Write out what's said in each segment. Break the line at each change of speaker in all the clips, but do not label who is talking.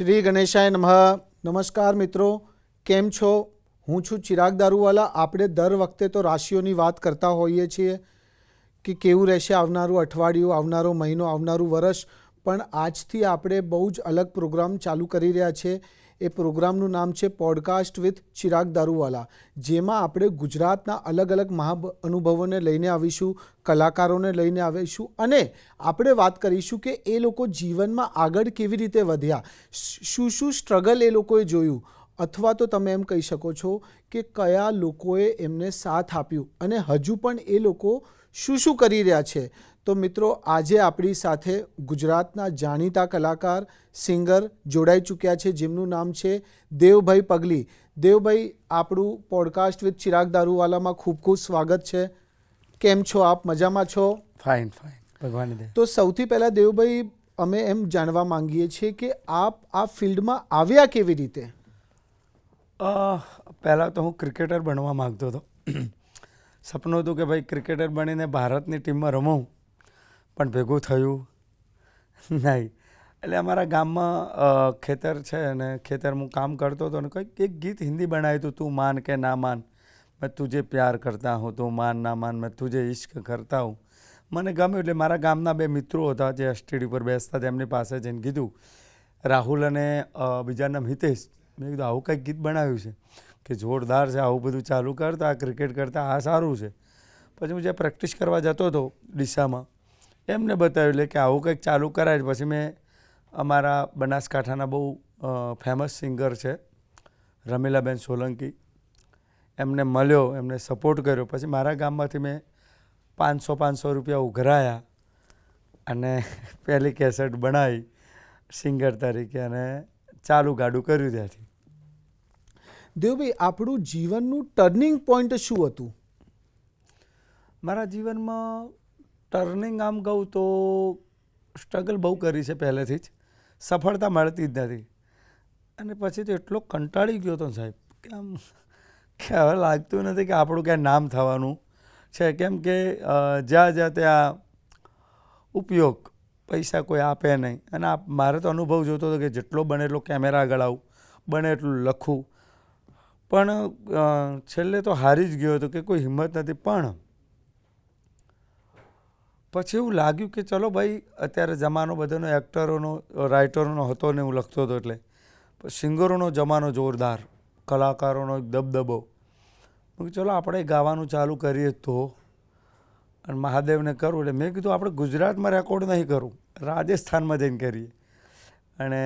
શ્રી ગણેશાય નમઃ. નમસ્કાર મિત્રો, કેમ છો? હું છું ચિરાગ દારૂવાલા. આપણે દર વખતે તો રાશિઓની વાત કરતા હોઈએ છીએ કે કેવું રહેશે આવનારું અઠવાડિયું, આવનારો મહિનો, આવનારું વર્ષ. પણ આજથી આપણે બહુ જ અલગ પ્રોગ્રામ ચાલુ કરી રહ્યા છે એ પ્રોગ્રામનું નામ છે પોડકાસ્ટ વિથ ચિરાગ દારૂવાલા, જેમાં આપણે ગુજરાતના અલગ અલગ મહા અનુભવોને લઈને આવીશું, કલાકારોને લઈને આવીશું અને આપણે વાત કરીશું કે એ લોકો જીવનમાં આગળ કેવી રીતે વધ્યા, શું શું સ્ટ્રગલ એ લોકોએ જોયું? અથવા તો તમે એમ કહી શકો છો કે કયા લોકોએ એમને સાથ આપ્યું અને હજુ પણ એ લોકો શું શું કરી રહ્યા છે? તો મિત્રો આજે આપણી સાથે ગુજરાતના જાણીતા કલાકાર સિંગર જોડાઈ ચૂક્યા છે જેમનું નામ છે દેવભાઈ પગલી. દેવભાઈ આપણું પોડકાસ્ટ વિથ ચિરાગ દારૂવાલામાં ખૂબ ખૂબ સ્વાગત છે. કેમ છો આપ? મજામાં છો?
ફાઇન ફાઇન ભગવાન
તો સૌથી પહેલાં દેવભાઈ અમે એમ જાણવા માંગીએ છીએ કે આપ આ ફિલ્ડમાં આવ્યા કેવી રીતે?
પહેલાં તો હું ક્રિકેટર બનવા માગતો હતો. સપનું હતું કે ભાઈ ક્રિકેટર બનીને ભારતની ટીમમાં રમું. પણ ભેગું થયું. નહીં. એટલે અમારા ગામમાં ખેતર છે અને ખેતર હું કામ કરતો હતો અને કંઈક એક ગીત હિન્દી બનાવ્યું હતું, તું માન કે ના માન, મેં તુજે પ્યાર કરતા હું, તું માન ના માન, મેં તુજે ઇશ્ક કરતા હું. મને ગમ્યું એટલે મારા ગામના બે મિત્રો હતા જે એસટીડી પર બેસતા તેમની પાસે જઈને કીધું, રાહુલ અને બીજા નામ હિતેશ. મેં કીધું, આવું કંઈક ગીત બનાવ્યું છે કે જોરદાર છે, આવું બધું ચાલુ કરતા ક્રિકેટ કરતા આ સારું છે. પછી હું જે પ્રેક્ટિસ કરવા જતો હતો ડીસામાં એમને બતાવ્યું એટલે કે આવું કંઈક ચાલુ કરાય પછી મેં અમારા બનાસકાંઠાના બહુ ફેમસ સિંગર છે રમીલાબેન સોલંકી. એમને મળ્યો એમને સપોર્ટ કર્યો. પછી મારા ગામમાંથી મેં પાંચસો પાંચસો રૂપિયા ઉઘરાયા અને પહેલી કેસેટ બનાવી સિંગર તરીકે અને ચાલુ ગાડું કર્યું ત્યાંથી.
દેવભાઈ આપણું જીવનનું ટર્નિંગ પોઈન્ટ શું હતું?
મારા જીવનમાં ટર્નિંગ આમ કહું તો સ્ટ્રગલ બહુ કરી છે પહેલેથી જ. સફળતા મળતી જ નથી. અને પછી તો એટલો કંટાળી ગયો હતો સાહેબ કે આમ, કે હવે લાગતું નથી કે આપણું ક્યાંય નામ થવાનું છે. કેમ કે જ્યાં જ્યાં ત્યાં ઉપયોગ પૈસા કોઈ આપે નહીં. અને મારે તો અનુભવ જોતો હતો કે જેટલો બને એટલો કેમેરા આગળ આવું, બને એટલું લખું પણ છેલ્લે તો હારી જ ગયો હતો કે કોઈ હિંમત નથી. પણ પછી એવું લાગ્યું કે ચલો ભાઈ, અત્યારે જમાનો બધાનો એક્ટરોનો, રાઇટરોનો હતો ને હું લખતો હતો એટલે. સિંગરોનો જમાનો જોરદાર, કલાકારોનો એક દબદબો. મેં ચલો આપણે ગાવાનું ચાલુ કરીએ તો. અને મહાદેવને કરું એટલે મેં કીધું, આપણે ગુજરાતમાં રેકોર્ડ નહીં કરું, રાજસ્થાનમાં જઈને કરીએ. અને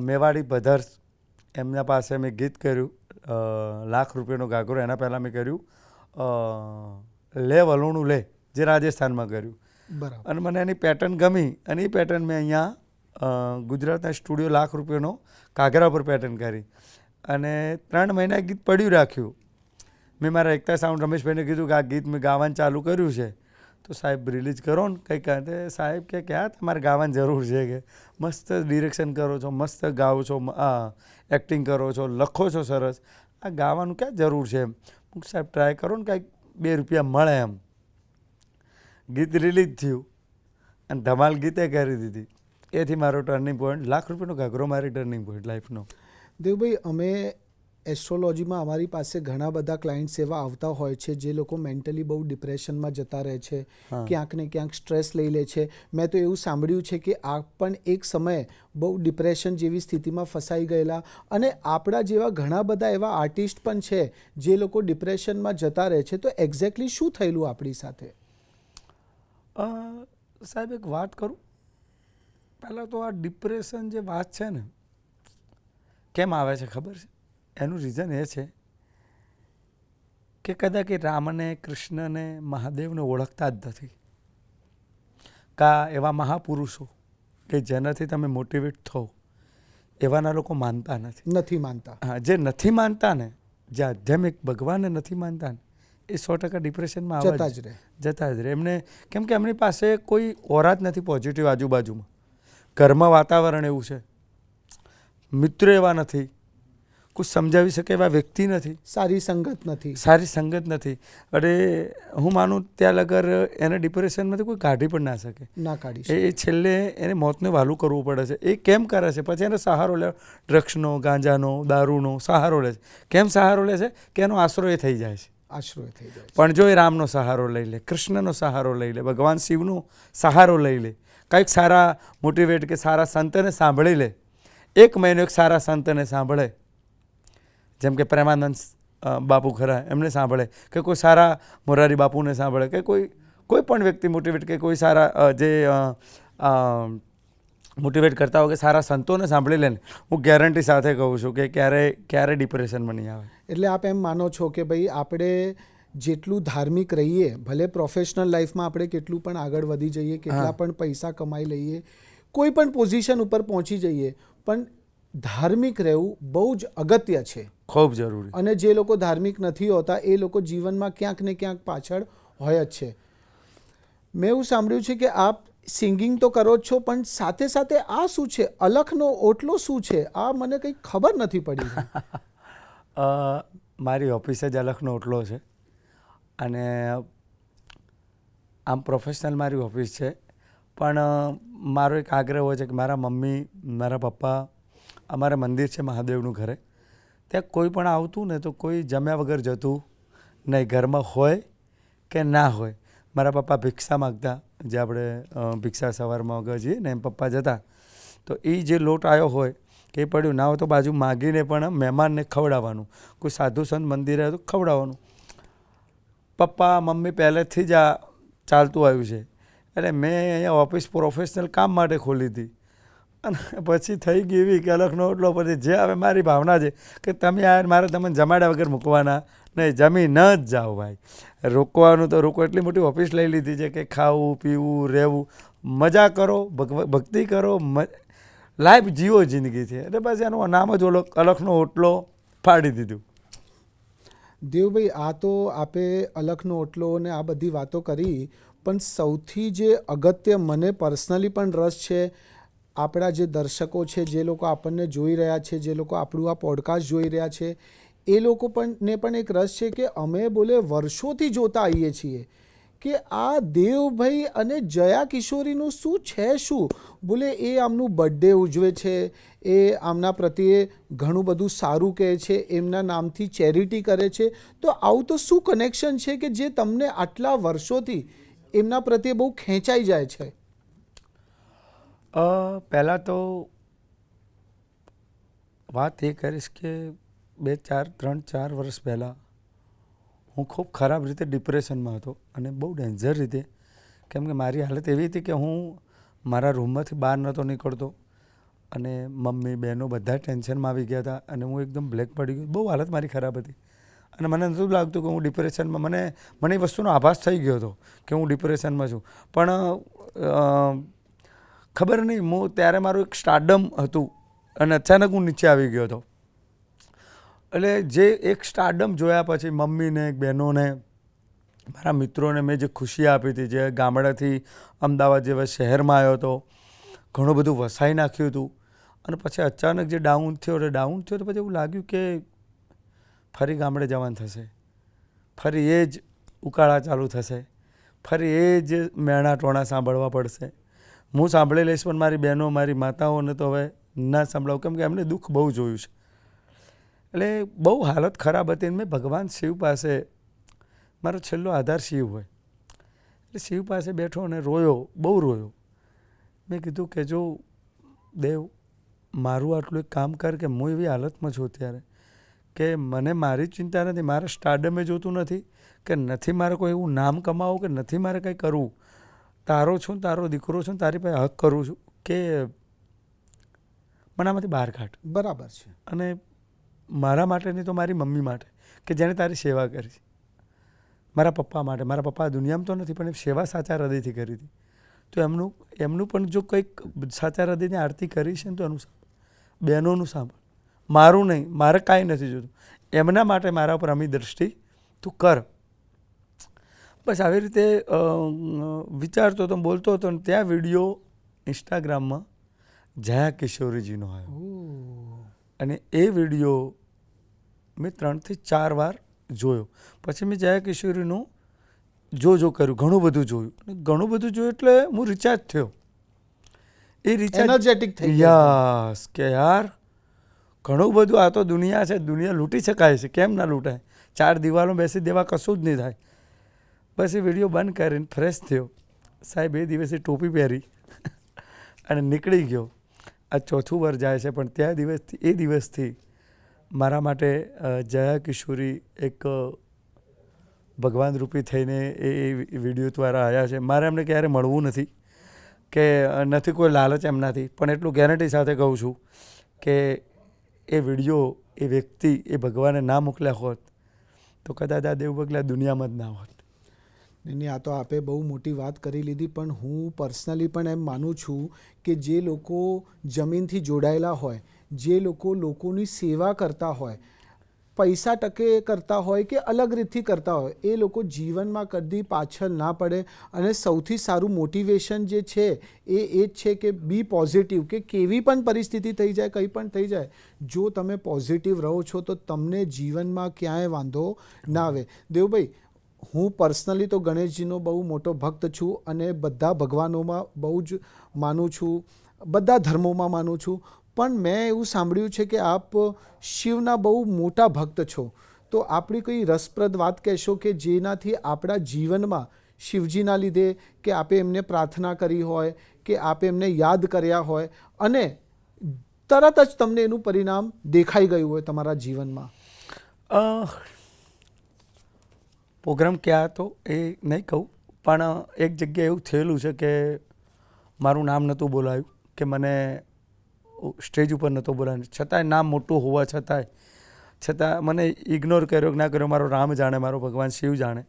મેવાડી ભધર્સ એમના પાસે મેં ગીત કર્યું લાખ રૂપિયાનો ગાગરો એના પહેલાં મેં કર્યું લે વલોણું લે, જે રાજસ્થાનમાં કર્યું. અને મને એની પેટર્ન ગમી અને એ પેટર્ન મેં અહીંયા ગુજરાતના સ્ટુડિયો લાખ રૂપિયાનો કાગરા પર પેટર્ન કરી. અને ત્રણ મહિના ગીત પડ્યું રાખ્યું. મેં મારા એકતા સાઉન્ડ રમેશભાઈને કીધું કે આ ગીત મેં ગાવાનું ચાલુ કર્યું છે. તો સાહેબ રિલીઝ કરો ને, કંઈક તે સાહેબ કે ક્યાં તમારે ગાવાની જરૂર છે કે મસ્ત ડિરેક્શન કરો છો, મસ્ત ગાઓ છો એક્ટિંગ કરો છો, લખો છો સરસ. આ ગાવાનું ક્યાં જરૂર છે એમ? સાહેબ ટ્રાય કરો ને, કાંઈક બે રૂપિયા મળે એમ. ગીત રિલીઝ થયું. અને ધમાલ ગીતે કરી દીધી. એથી મારો ટર્નિંગ પોઈન્ટ લાખ રૂપિયાનો ઘાઘરો મારી ટર્નિંગ પોઈન્ટ લાઈફનો
દેવભાઈ અમે એસ્ટ્રોલોજીમાં અમારી પાસે ઘણા બધા ક્લાયન્ટ્સ એવા આવતા હોય છે જે લોકો મેન્ટલી બહુ ડિપ્રેશનમાં જતા રહે છે. ક્યાંક ને ક્યાંક સ્ટ્રેસ લઈ લે છે. મેં તો એવું સાંભળ્યું છે કે આ પણ એક સમયે બહુ ડિપ્રેશન જેવી સ્થિતિમાં ફસાઈ ગયેલા. અને આપણા જેવા ઘણા બધા એવા આર્ટિસ્ટ પણ છે જે લોકો ડિપ્રેશનમાં જતા રહે છે. તો એક્ઝેક્ટલી શું થયેલું આપણી સાથે?
સાહેબ એક વાત કરું? પહેલાં તો આ ડિપ્રેશન જે વાત છે ને કેમ આવે છે ખબર છે? એનું રીઝન એ છે કે કદાચ એ રામને કૃષ્ણને મહાદેવને ઓળખતા જ નથી. કા એવા મહાપુરુષો કે જેનાથી તમે મોટિવેટ થો એવાના લોકો માનતા નથી.
નથી માનતા.
હા જે નથી માનતા ને જે આધ્યાત્મિક ભગવાનને નથી માનતા ને એ સો ટકા ડિપ્રેશનમાં
જતા
જ
રહે.
જતા જ રહે. એમને કેમ કે એમની પાસે કોઈ ઓરા જ નથી પોઝિટિવ આજુબાજુમાં. ઘરમાં વાતાવરણ એવું છે. મિત્રો એવા નથી. કોઈ સમજાવી શકે એવા વ્યક્તિ નથી.
સારી સંગત નથી.
સારી સંગત નથી. અરે હું માનું ત્યાં લગર એને ડિપ્રેશનમાંથી કોઈ કાઢી પણ ના શકે.
ના કાઢી
એ છેલ્લે એને મોતને વાલું કરવું પડે છે. એ કેમ કરે છે? પછી એને સહારો લે. ડ્રગ્સનો ગાંજાનો દારૂનો સહારો લે છે. કેમ સહારો લે છે? કે એનો આશરો એ થઈ જાય છે.
આશ્રય થઈ જાય
પણ જો એ રામનો સહારો લઈ લે, કૃષ્ણનો સહારો લઈ લે, ભગવાન શિવનો સહારો લઈ લે, કંઈક સારા મોટિવેટ કે સારા સંતને સાંભળી લે, એક મહિનો એક સારા સંતને સાંભળે, જેમ કે પ્રેમાનંદ બાપુ ખરા, એમને સાંભળે, કે કોઈ સારા મોરારી બાપુને સાંભળે, કે કોઈ કોઈ પણ વ્યક્તિ મોટિવેટ કે કોઈ સારા જે મોટિવેટ કરતા હોય કે સારા સંતોને સાંભળી લેને હું ગેરંટી સાથે કહું છું કે ક્યારે ક્યારે ડિપ્રેશનમાં નહીં આવે.
એટલે આપ એમ માનો છો કે ભાઈ આપણે જેટલું ધાર્મિક રહીએ ભલે પ્રોફેશનલ લાઈફમાં આપણે કેટલું પણ આગળ વધી જઈએ કેટલા પણ પૈસા કમાઈ લઈએ કોઈ પણ પોઝિશન ઉપર પહોંચી જઈએ પણ ધાર્મિક રહેવું બહુ જ અગત્ય છે.
ખૂબ જરૂરી.
અને જે લોકો ધાર્મિક નથી હોતા એ લોકો જીવનમાં ક્યાંક ને ક્યાંક પાછળ હોય જ છે. મેં એવું સાંભળ્યું છે કે આપ સિંગિંગ તો કરો જ છો, પણ સાથે સાથે આ શું છે? અલખનો ઓટલો શું છે? આ મને કંઈ ખબર નથી પડી.
મારી ઓફિસે જ અલખનો ઓટલો છે. અને આમ પ્રોફેશનલ મારી ઓફિસ છે. પણ મારો એક આગ્રહ હોય છે કે મારા મમ્મી, મારા પપ્પા, અમારે મંદિર છે મહાદેવનું ઘરે. ત્યાં કોઈ પણ આવતું ને તો કોઈ જમ્યા વગર જતું, નહીં ઘરમાં હોય કે ના હોય મારા પપ્પા ભિક્ષા માગતા, જે આપણે ભિક્ષા સવારમાં જઈએ ને એમ પપ્પા જતા. તો એ જે લોટ આવ્યો હોય કે પડ્યું. ના હોય તો બાજુ માગીને પણ મહેમાનને ખવડાવવાનું. કોઈ સાધુ સંત મંદિરે તો ખવડાવવાનું. પપ્પા, મમ્મી પહેલેથી જ આ ચાલતું આવ્યું છે. એટલે મેં અહીંયા ઓફિસ પ્રોફેશનલ કામ માટે ખોલી હતી. અને પછી થઈ ગઈ એવી કે અલગનો એટલો પછી જે હવે મારી ભાવના છે કે તમે યાર મારે તમને જમાડ્યા વગર મૂકવાના. નહીં, જમી ન જ જાઓ ભાઈ. રોકવાનું તો રોકો એટલી મોટી ઓફિસ લઈ લીધી છે કે ખાવું, પીવું, રહેવું. મજા કરો ભક્તિ કરો લાઈફ જીવો જિંદગીથી એટલે પછી એનું નામ જ ઓલો અલખનો ઓટલો ફાડી દીધું.
દેવભાઈ, આ તો આપે અલખનો ઓટલો ને આ બધી વાતો કરી, પણ સૌથી જે અગત્ય મને પર્સનલી પણ રસ છે, આપણા જે દર્શકો છે, જે લોકો આપણને જોઈ રહ્યા છે, જે લોકો આપણું આ પોડકાસ્ટ જોઈ રહ્યા છે એ લોકો પણ ને પણ એક રસ છે કે અમે બોલે વર્ષોથી જોતા આવીએ છીએ કે આ દેવભાઈ અને જયા કિશોરીનું શું છે શું? બોલે એ આમનું બર્થડે ઉજવે છે, એ આમના પ્રત્યે ઘણું બધું સારું કહે છે, એમના નામથી ચેરિટી કરે છે. તો આવું તો શું કનેક્શન છે કે જે તમને આટલા વર્ષોથી એમના પ્રત્યે બહુ ખેંચાઈ જાય છે?
પહેલાં તો વાત એ કરીશ કે બે ચાર, ત્રણ ચાર વર્ષ પહેલાં હું ખૂબ ખરાબ રીતે ડિપ્રેશનમાં હતો અને બહુ ડેન્જર રીતે. કેમ કે મારી હાલત એવી હતી કે હું મારા રૂમમાંથી બહાર નહોતો નીકળતો અને મમ્મી, બહેનો બધા ટેન્શનમાં આવી ગયા હતા અને હું એકદમ બ્લેક પડી ગયો. બહુ હાલત મારી ખરાબ હતી અને મને નહોતું લાગતું કે હું ડિપ્રેશનમાં, મને મને એ વસ્તુનો આભાસ થઈ ગયો હતો કે હું ડિપ્રેશનમાં છું. પણ ખબર નહીં, હું ત્યારે મારું એક સ્ટાર્ડમ હતું અને અચાનક હું નીચે આવી ગયો હતો. એટલે જે એક સ્ટાર્ડમ જોયા પછી મમ્મીને, બહેનોને, મારા મિત્રોને મેં જે ખુશી આપી હતી, જે ગામડાથી અમદાવાદ જેવા શહેરમાં આવ્યો હતો, ઘણું બધું વસાઈ નાખ્યું હતું અને પછી અચાનક જે ડાઉન થયો, એટલે ડાઉન થયો તો પછી એવું લાગ્યું કે ફરી ગામડે જવાનું થશે. ફરી એ જ ઉકાળા ચાલુ થશે. ફરી એ જ મેણા ટોણા સાંભળવા પડશે. હું સાંભળી લઈશ પણ મારી બહેનો, મારી માતાઓને તો હવે ના સાંભળાવું. કેમ કે એમને દુઃખ બહુ જોયું છે. એટલે બહુ હાલત ખરાબ હતી અને મેં ભગવાન શિવ પાસે મારો છેલ્લો આધાર શિવ હોય. એટલે શિવ પાસે બેઠો અને રોયો બહુ રોયો. મેં કીધું કે જો દેવ મારું આટલું એક કામ કર કે હું એવી હાલતમાં છું અત્યારે કે મને મારી ચિંતા નથી મારે સ્ટાર્ડમે જોતું નથી કે નથી મારે કોઈ એવું નામ કમાવું કે નથી મારે કંઈ કરવું. તારો છું તારો દીકરો છું તારી પાસે હક કરું છું કે મને આમાંથી બહાર કાઢ.
બરાબર છે.
અને મારા માટે નહીં તો મારી મમ્મી માટે, કે જેણે તારી સેવા કરી. મારા પપ્પા માટે. મારા પપ્પા દુનિયામાં તો નથી, પણ એ સેવા સાચા હૃદયથી કરી હતી. તો એમનું એમનું પણ જો કંઈક સાચા હૃદયની આરતી કરી છે ને તો એનું સાંભળ. બહેનોનું સાંભળ. મારું નહીં, મારે કાંઈ નથી જોતું. એમના માટે મારા ઉપર અમી દ્રષ્ટિ તું કર. બસ આવી રીતે વિચારતો હતો બોલતો હતો ને, ત્યાં વીડિયો ઇન્સ્ટાગ્રામમાં જયા કિશોરીજીનો આવ્યો. અને એ વીડિયો મેં ત્રણથી ચાર વાર જોયો. પછી મેં જયા કિશોરીનું જો જો કર્યું ઘણું બધું જોયું. અને ઘણું બધું જોયું એટલે હું રિચાર્જ થયો. એ રિચાર્જ
એનર્જેટિક થઈ
યસ કે યાર ઘણું બધું આ તો દુનિયા છે દુનિયા લૂંટી શકાય છે કેમ ના લૂંટાય? ચાર દિવાલો બેસી દેવા કશું જ નહીં થાય. બસ એ વીડિયો બંધ કરીને ફ્રેશ થયો. સાહેબ એ દિવસે ટોપી પહેરી અને નીકળી ગયો. આ ચોથું વર જાય છે, પણ ત્યાં દિવસથી, એ દિવસથી મારા માટે જયા કિશોરી એક ભગવાન રૂપી થઈને એ વીડિયો દ્વારા આવ્યા છે. મારે એમને ક્યારે મળવું નથી કે નથી કોઈ લાલચ એમનાથી, પણ એટલું ગેરંટી સાથે કહું છું કે એ વીડિયો, એ વ્યક્તિ, એ ભગવાને ના મોકલ્યા હોત તો કદાચ આ દેવ દુનિયામાં જ ના હોત.
નહીં, આ તો આપે બહુ મોટી વાત કરી લીધી પણ હું પર્સનલી પણ એમ માનું છું કે જે લોકો જમીનથી જોડાયેલા હોય જે લોકો લોકોની સેવા કરતા હોય પૈસા ટકે કરતા હોય કે અલગ રીતથી કરતા હોય એ લોકો જીવનમાં કદી પાછળ ના પડે અને સૌથી સારું મોટિવેશન જે છે એ એ જ છે કે બી પોઝિટિવ કે કેવી પણ પરિસ્થિતિ થઈ જાય કંઈ પણ થઈ જાય જો તમે પોઝિટિવ રહો છો તો તમને જીવનમાં ક્યાંય વાંધો ના આવે. દેવભાઈ હું પર્સનલી તો ગણેશજીનો બહુ મોટો ભક્ત છું અને બધા ભગવાનોમાં બહુ જ માનું છું, બધા ધર્મોમાં માનું છું. પણ મેં એવું સાંભળ્યું છે કે આપ શિવના બહુ મોટા ભક્ત છો. તો આપણી કોઈ રસપ્રદ વાત કહેશો કે જેનાથી આપણા જીવનમાં શિવજીના લીધે કે આપે એમને પ્રાર્થના કરી હોય, કે આપે એમને યાદ કર્યા હોય અને તરત જ તમને એનું પરિણામ દેખાઈ ગયું હોય તમારા જીવનમાં?
પ્રોગ્રામ ક્યાં હતો એ નહીં કહું, પણ એક જગ્યાએ એવું થયેલું છે કે મારું નામ નહોતું બોલાયું, કે મને સ્ટેજ ઉપર નહોતો બોલાવ્યું. છતાંય નામ મોટું હોવા છતાંય, છતાં મને ઇગ્નોર કર્યો કે ના કર્યો, મારો રામ જાણે, મારો ભગવાન શિવ જાણે.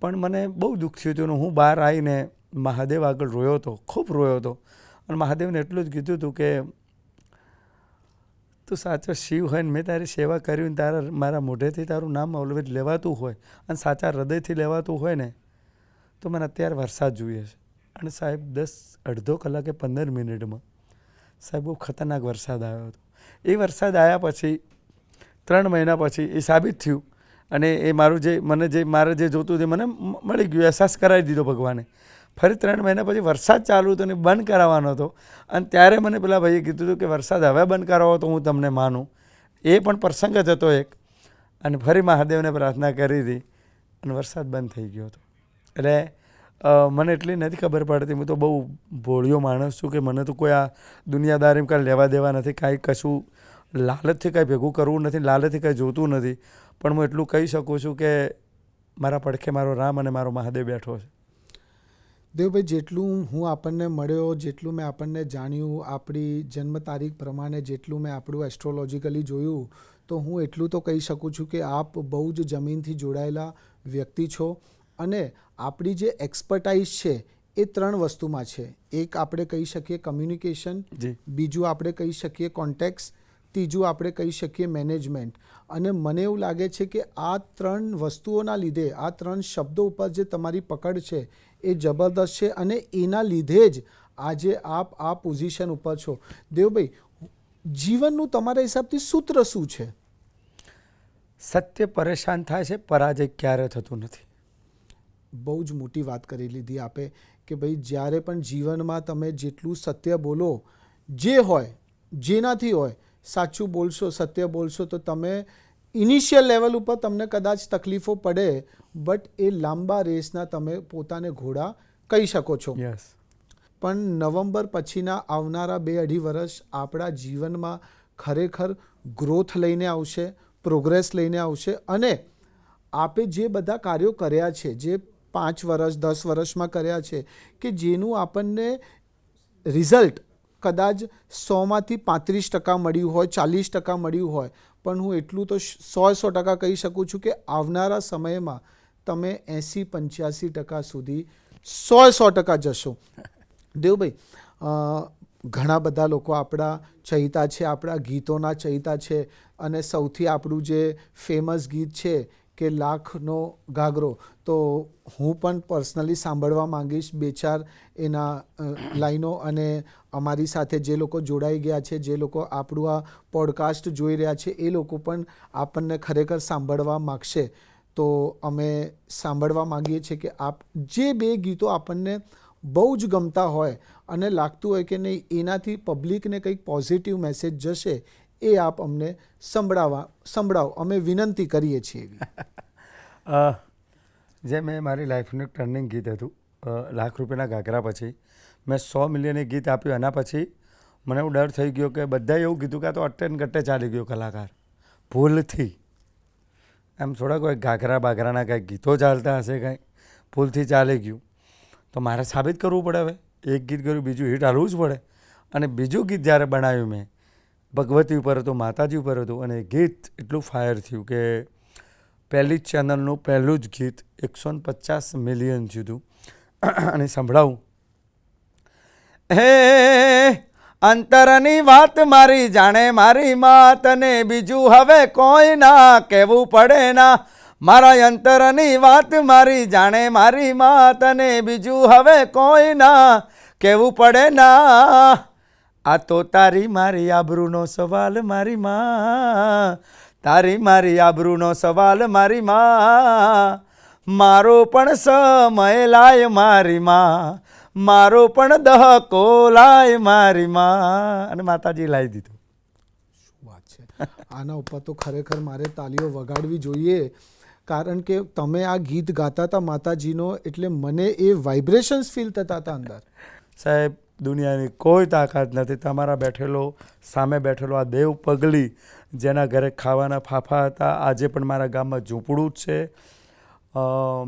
પણ મને બહુ દુઃખ થયું હતું હું બહાર આવીને મહાદેવ આગળ રોયો હતો, ખૂબ રોયો હતો. અને મહાદેવને એટલું જ કીધું હતું કે તું સાચો શિવ હોય ને મેં તારી સેવા કરી ને તારા મારા મોઢેથી તારું નામ ઓલવેજ લેવાતું હોય અને સાચા હૃદયથી લેવાતું હોય ને, તો મને અત્યારે વરસાદ જોઈએ છે. અને સાહેબ, દસ અડધો કલાકે પંદર મિનિટમાં સાહેબ બહુ ખતરનાક વરસાદ આવ્યો હતો. એ વરસાદ આવ્યા પછી, ત્રણ મહિના પછી એ સાબિત થયું અને એ મારું જે, મને જે, મારે જે જોતું તે મને મળી ગયું, અહેસાસ કરાવી દીધો ભગવાને. ફરી ત્રણ મહિના પછી વરસાદ ચાલુ હતો ને બંધ કરાવવાનો હતો. અને ત્યારે મને પેલા ભાઈએ કીધું હતું કે વરસાદ હવે બંધ કરાવો તો હું તમને માનું. એ પણ પ્રસંગ જ હતો એક. અને ફરી મહાદેવને પ્રાર્થના કરી હતી અને વરસાદ બંધ થઈ ગયો હતો. એટલે મને એટલી નથી ખબર પડતી. હું તો બહુ ભોળિયો માણસ છું કે મને તો કોઈ આ દુનિયાદારી કાંઈ લેવા દેવા નથી, કાંઈ કશું લાલચથી કાંઈ ભેગું કરવું નથી, લાલચથી કાંઈ જોતું નથી. પણ હું એટલું કહી શકું છું કે મારા પડખે મારો રામ અને મારો મહાદેવ બેઠો છે.
દેવભાઈ જેટલું હું આપણને મળ્યો જેટલું મેં આપણને જાણ્યું આપણી જન્મ તારીખ પ્રમાણે જેટલું મેં આપણું એસ્ટ્રોલોજીકલી જોયું તો હું એટલું તો કહી શકું છું કે આપ બહુ જ જમીનથી જોડાયેલા વ્યક્તિ છો અને આપણી જે એક્સપર્ટાઇઝ છે એ ત્રણ વસ્તુમાં છે. એક આપણે કહી શકીએ કમ્યુનિકેશન બીજું આપણે કહી શકીએ કોન્ટેક્ટ ત્રીજું આપણે કહી શકીએ મેનેજમેન્ટ અને મને એવું લાગે છે કે આ ત્રણ વસ્તુઓના લીધે આ ત્રણ શબ્દો ઉપર જે તમારી પકડ છે એ જબરદસ્ત છે અને એના લીધે જ આજે આપ આ પોઝિશન ઉપર છો. દેવભાઈ જીવનનું તમારા હિસાબથી સૂત્ર શું છે?
સત્ય પરેશાન થાય છે પરાજય ક્યારે થતું નથી.
બહુ જ મોટી વાત કરી લીધી આપે કે ભાઈ જ્યારે પણ જીવનમાં તમે જેટલું સત્ય બોલો જે હોય જેનાથી હોય સાચું બોલશો સત્ય બોલશો તો તમે ઇનિશિયલ લેવલ ઉપર તમને કદાચ તકલીફો પડે બટ એ લાંબા રેસના તમે પોતાને ઘોડા કહી શકો છો.
યસ
પણ નવેમ્બર પછીના આવનારા બે અઢી વર્ષ આપણા જીવનમાં ખરેખર ગ્રોથ લઈને આવશે પ્રોગ્રેસ લઈને આવશે અને આપે જે બધા કાર્યો કર્યા છે જે પાંચ વર્ષ દસ વર્ષમાં કર્યા છે કે જેનું આપણને રિઝલ્ટ કદાચ સોમાંથી પાંત્રીસ ટકા મળ્યું હોય ચાલીસ ટકા મળ્યું હોય પણ હું એટલું તો સો સો ટકા કહી શકું છું કે આવનારા સમયમાં તમે એંસી પંચ્યાસી ટકા સુધી સો સો ટકા જશો. દેવભાઈ ઘણા બધા લોકો આપણા ચહિતા છે, આપણા ગીતોના ચહિતા છે અને સૌથી આપણું જે ફેમસ ગીત છે કે લાખનો ઘાઘરો. તો હું પણ પર્સનલી સાંભળવા માંગીશ બે ચાર એના લાઈનો અને અમારી સાથે જે લોકો જોડાઈ ગયા છે, જે લોકો આપણું આ પોડકાસ્ટ જોઈ રહ્યા છે, એ લોકો પણ આપણને ખરેખર સાંભળવા માગશે. તો અમે સાંભળવા માંગીએ છીએ કે આપ જે બે ગીતો આપણને બહુ જ ગમતા હોય અને લાગતું હોય કે નહીં, એનાથી પબ્લિકને કંઈક પોઝિટિવ મેસેજ જશે એ આપ અમને સંભળાવા સંભળાવો. અમે વિનંતી કરીએ છીએ
જે મેં મારી લાઈફનું ટર્નિંગ ગીત હતું લાખ રૂપિયાના ઘાઘરા પછી, મેં સો મિલિયન ગીત આપ્યું. એના પછી મને એવું ડર થઈ ગયો કે બધાએ એવું કીધું કે તો અટ્ટે ને ગટ્ટે ચાલી ગયો કલાકાર. ભૂલથી. એમ થોડા કોઈ ઘાઘરા બાઘરાના કાંઈ ગીતો ચાલતા હશે કાંઈ, ભૂલથી ચાલી ગયું. તો મારે સાબિત કરવું પડે હવે. એક ગીત કર્યું, બીજું હિટ હાલવું જ પડે. અને બીજું ગીત જ્યારે બનાવ્યું મેં ભગવતી ઉપર હતું, માતાજી ઉપર હતું અને ગીત એટલું ફાયર થયું કે પહેલી જ ચેનલનું પહેલું જ ગીત એકસો ને પચાસ મિલિયન જીધું અને સંભળાવું. હે, અંતરની વાત મારી જાણે મારી માત ને બીજું હવે કોઈ ના કહેવું પડે ના. મારા અંતરની વાત મારી જાણે મારી માત ને બીજું હવે કોઈ ના કહેવું પડે ના. આ તો તારી મારી આબરૂનો સવાલ મારી માં. તારી મારી આબરૂનો સવાલ મારી માં. મારો પણ સમય લાય મારી માં. મારો પણ દહકો લાય મારી માં. અને માતાજી લાવી દીધું.
શું વાત છે? આના ઉપર તો ખરેખર મારે તાલીઓ વગાડવી જોઈએ. કારણ કે તમે આ ગીત ગાતા હતા માતાજીનો એટલે મને એ વાઇબ્રેશન્સ ફીલ થતા હતા અંદર.
સાહેબ દુનિયાની કોઈ તાકાત નથી. તમારા બેઠેલો, સામે બેઠેલો આ દેવ પગલી જેના ઘરે ખાવાના ફાફા હતા, આજે પણ મારા ગામમાં ઝૂંપડું જ છે.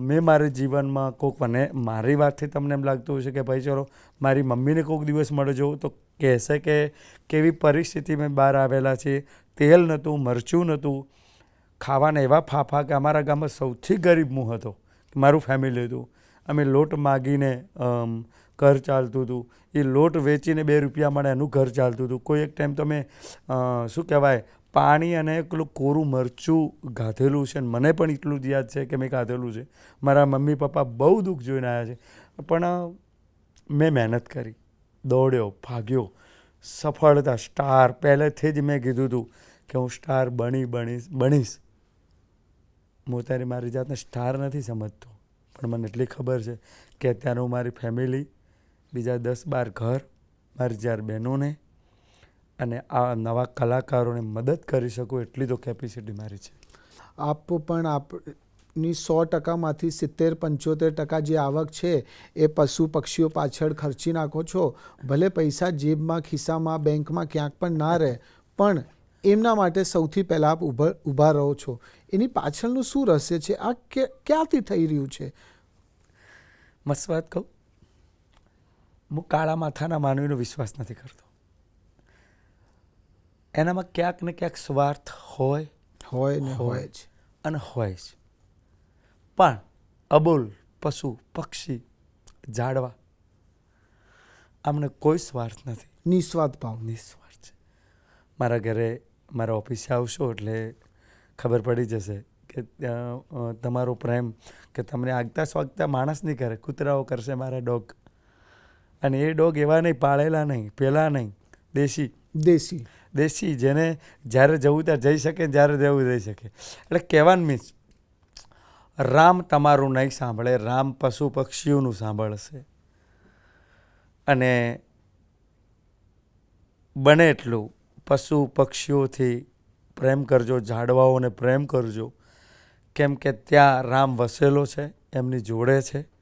મેં મારા જીવનમાં કોઈક મને મારી વાતથી તમને એમ લાગતું હશે કે ભાઈ ચલો, મારી મમ્મીને કોઈક દિવસ મળજો તો કહેશે કે કેવી પરિસ્થિતિ મેં બહાર આવેલા છે. તેલ નહોતું, મરચું નહોતું. ખાવાના એવા ફાફા કે અમારા ગામમાં સૌથી ગરીબ હું હતો, મારું ફેમિલી હતું. અમે લોટ માગીને ઘર ચાલતું હતું. એ લોટ વેચીને બે રૂપિયા મળે એનું ઘર ચાલતું હતું. કોઈ એક ટાઈમ તમે શું કહેવાય, પાણી અને પેલું કોરું મરચું ગાધેલું છે અને મને પણ એટલું જ યાદ છે કે મેં ગાધેલું છે. મારા મમ્મી પપ્પા બહુ દુઃખ જોઈને આવ્યા છે. પણ મેં મહેનત કરી. દોડ્યો, ભાગ્યો. સફળતા સ્ટાર પહેલેથી જ મેં કીધું હતું કે હું સ્ટાર બની બનીશ બનીશ. હું ત્યારે મારી જાતને સ્ટાર નથી સમજતો. પણ મને એટલી ખબર છે કે અત્યારે હું મારી ફેમિલી બીજા દસ બાર ઘર મારી ચાર બહેનોને અને આ નવા કલાકારોને મદદ કરી શકું એટલી તો કેપેસિટી મારી છે.
આપ પણ આપની સો ટકામાંથી સિત્તેર પંચોતેર ટકા જે આવક છે એ પશુ પક્ષીઓ પાછળ ખર્ચી નાખો છો. ભલે પૈસા જેબમાં ખિસ્સામાં બેંકમાં ક્યાંક પણ ના રહે પણ એમના માટે સૌથી પહેલાં આપ ઊભા ઊભા રહો છો. એની પાછળનું શું રહસ્ય છે? આ ક્યાંથી થઈ રહ્યું છે?
મસ્ત વાત કહું? કાળા માથાના માનવીનો વિશ્વાસ નથી કરતો. એનામાં ક્યાંક ને ક્યાંક સ્વાર્થ હોય
હોય ને
હોય.
જ.
અને હોય જ. પણ અબોલ પશુ પક્ષી ઝાડવા આમને કોઈ સ્વાર્થ નથી.
નિસ્વાર્થ ભાવ.
નિસ્વાર્થ. છે મારા ઘરે મારા ઓફિસે આવશો એટલે ખબર પડી જશે કે તમારો પ્રેમ કે તમને આગતા સ્વાગતા માણસ નહીં કરે કૂતરાઓ કરશે મારા ડોગ. અને એ ડોગ એવા નહીં પાળેલા નહીં પેલા નહીં દેશી.
દેશી.
દેશી જેને જ્યારે જવું ત્યાં જઈ શકે જ્યારે જવું જઈ શકે. એટલે કહેવાનું મીન્સ રામ તમારું નહીં સાંભળે રામ પશુ પક્ષીઓનું સાંભળશે. અને બને એટલું પશુ પક્ષીઓથી પ્રેમ કરજો ઝાડવાઓને પ્રેમ કરજો. કેમ કે ત્યાં રામ વસેલો છે એમની જોડે છે.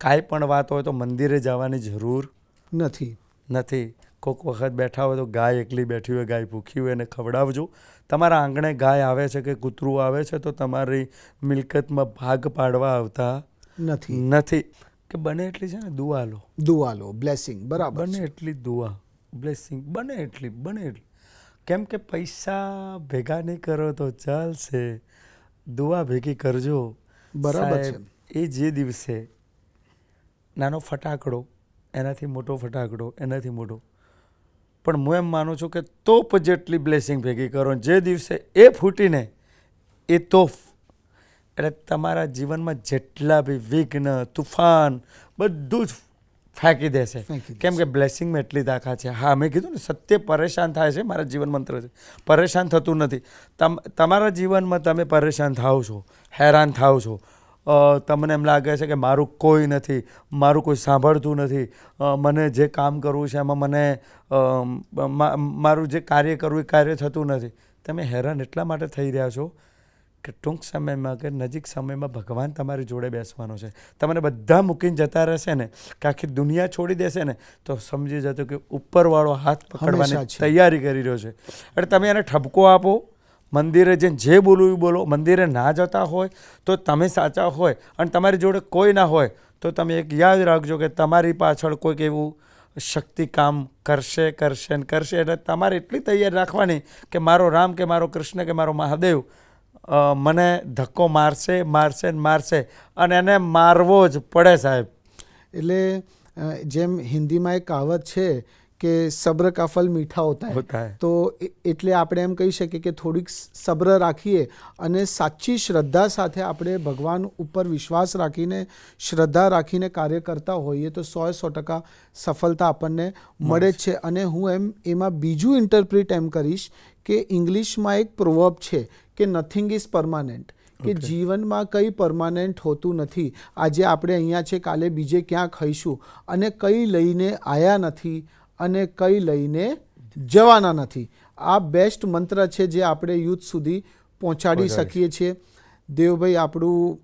કાંઈ પણ વાત હોય તો મંદિરે જવાની જરૂર
નથી.
નથી. કોઈક વખત બેઠા હોય તો ગાય એકલી બેઠી હોય ગાય ભૂખી હોય એને ખવડાવજો. તમારા આંગણે ગાય આવે છે કે કૂતરું આવે છે તો તમારી મિલકતમાં ભાગ પાડવા આવતા
નથી.
નથી. કે બને એટલી છે ને દુઆ લો
દુઆ લો બ્લેસિંગ બરાબર
બને એટલી દુઆ બ્લેસિંગ બને એટલી બને એટલી. કેમ કે પૈસા ભેગા નહીં કરો તો ચાલશે. દુઆ ભેગી કરજો.
બરાબર છે.
એ જે દિવસે નાનો ફટાકડો એનાથી મોટો ફટાકડો એનાથી મોટો. પણ હું એમ માનું છું કે તોપ જેટલી બ્લેસિંગ ભેગી કરો જે દિવસે એ ફૂટીને એ તોફ. એટલે તમારા જીવનમાં જેટલા બી વિઘ્ન તુફાન બધું જ ફેંકી દેશે. કેમ કે બ્લેસિંગમાં એટલી તાકાત છે. હા મેં કીધું ને સત્ય પરેશાન થાય છે મારા જીવન મંત્ર છે. પરેશાન થતું નથી. તમ તમારા જીવનમાં તમે પરેશાન થાવ છો હેરાન થાવ છો. તમને એમ લાગે છે કે મારું કોઈ નથી મારું કોઈ સાંભળતું નથી. મને જે કામ કરવું છે એમાં મને મારું જે કાર્ય કરવું એ કાર્ય થતું નથી. તમે હેરાન એટલા માટે થઈ રહ્યા છો કે ટૂંક સમયમાં કે નજીક સમયમાં ભગવાન તમારી જોડે બેસવાનો છે. તમને બધા મૂકીને જતા રહેશે ને કે આખી દુનિયા છોડી દેશે ને તો સમજી જતો કે ઉપરવાળો હાથ પકડવાની તૈયારી કરી રહ્યો છે. એટલે તમે એને ઠપકો આપો મંદિરે જઈને જે બોલવું બોલો. મંદિરે ના જતા હોય તો તમે સાચા હોય અને તમારી જોડે કોઈ ના હોય તો તમે એક યાદ રાખજો કે તમારી પાછળ કોઈક એવું શક્તિ કામ કરશે કરશે ને કરશે. એટલે તમારે એટલી તૈયાર રાખવાની કે મારો રામ કે મારો કૃષ્ણ કે મારો મહાદેવ મને ધક્કો મારશે મારશે ને મારશે અને એને મારવો જ પડે સાહેબ.
એટલે જેમ હિન્દીમાં એક કહાવત છે કે સબ્ર કા ફલ મીઠા હોતા. તો એટલે આપણે એમ કહી શકીએ કે થોડીક સબ્ર રાખીએ અને સાચી શ્રદ્ધા સાથે આપણે ભગવાન ઉપર વિશ્વાસ રાખીને શ્રદ્ધા રાખીને કાર્ય કરતા હોઈએ તો સો સો ટકા સફળતા આપણને મળે જ છે. અને હું એમ એમાં બીજું ઇન્ટરપ્રિટ એમ કરીશ કે ઇંગ્લિશમાં એક પ્રોવર્બ છે કે નથિંગ ઇઝ પરમાનન્ટ કે જીવનમાં કંઈ પરમાનન્ટ હોતું નથી. આજે આપણે અહીંયા છે કાલે બીજે ક્યાં ખાઈશું? અને કંઈ લઈને આયા નથી. અને કંઈ લઈને જવાના નથી. આ બેસ્ટ મંત્ર છે જે આપણે યુથ સુધી પહોંચાડી શકીએ છીએ. દેવભાઈ આપણું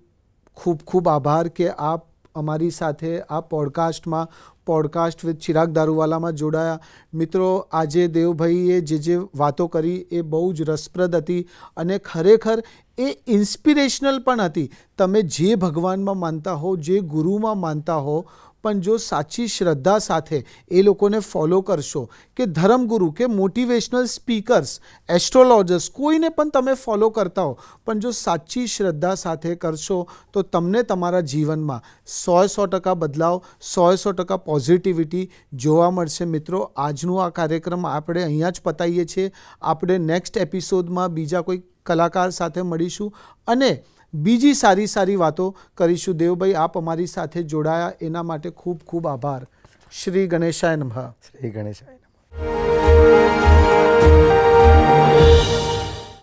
ખૂબ ખૂબ આભાર કે આપ અમારી સાથે આ પોડકાસ્ટમાં પોડકાસ્ટ વિથ ચિરાગ દારૂવાલામાં જોડાયા. મિત્રો આજે દેવભાઈએ જે જે વાતો કરી એ બહુ જ રસપ્રદ હતી અને ખરેખર એ ઇન્સ્પિરેશનલ પણ હતી. તમે જે ભગવાનમાં માનતા હો જે ગુરુમાં માનતા હો પણ જો સાચી શ્રદ્ધા સાથે એ લોકોને ફોલો કરશો કે ધર્મગુરુ કે મોટિવેશનલ સ્પીકર્સ એસ્ટ્રોલોજર્સ કોઈને પણ તમે ફોલો કરતા હો, પણ જો સાચી શ્રદ્ધા સાથે કરશો, તો તમને તમારા જીવનમાં સો સો ટકા બદલાવ, સો સો ટકા પોઝિટિવિટી જોવા મળશે. મિત્રો, આજનું આ કાર્યક્રમ આપણે અહીંયા જ પતાવીએ છીએ. આપણે નેક્સ્ટ એપિસોડમાં બીજા કોઈ કલાકાર સાથે મળીશું. અને બીજી સારી સારી વાતો કરીશું. દેવભાઈ, આપ અમારી સાથે જોડાયા. એના માટે ખૂબ ખૂબ આભાર. શ્રી ગણેશાય નમઃ.
શ્રી ગણેશાય નમઃ.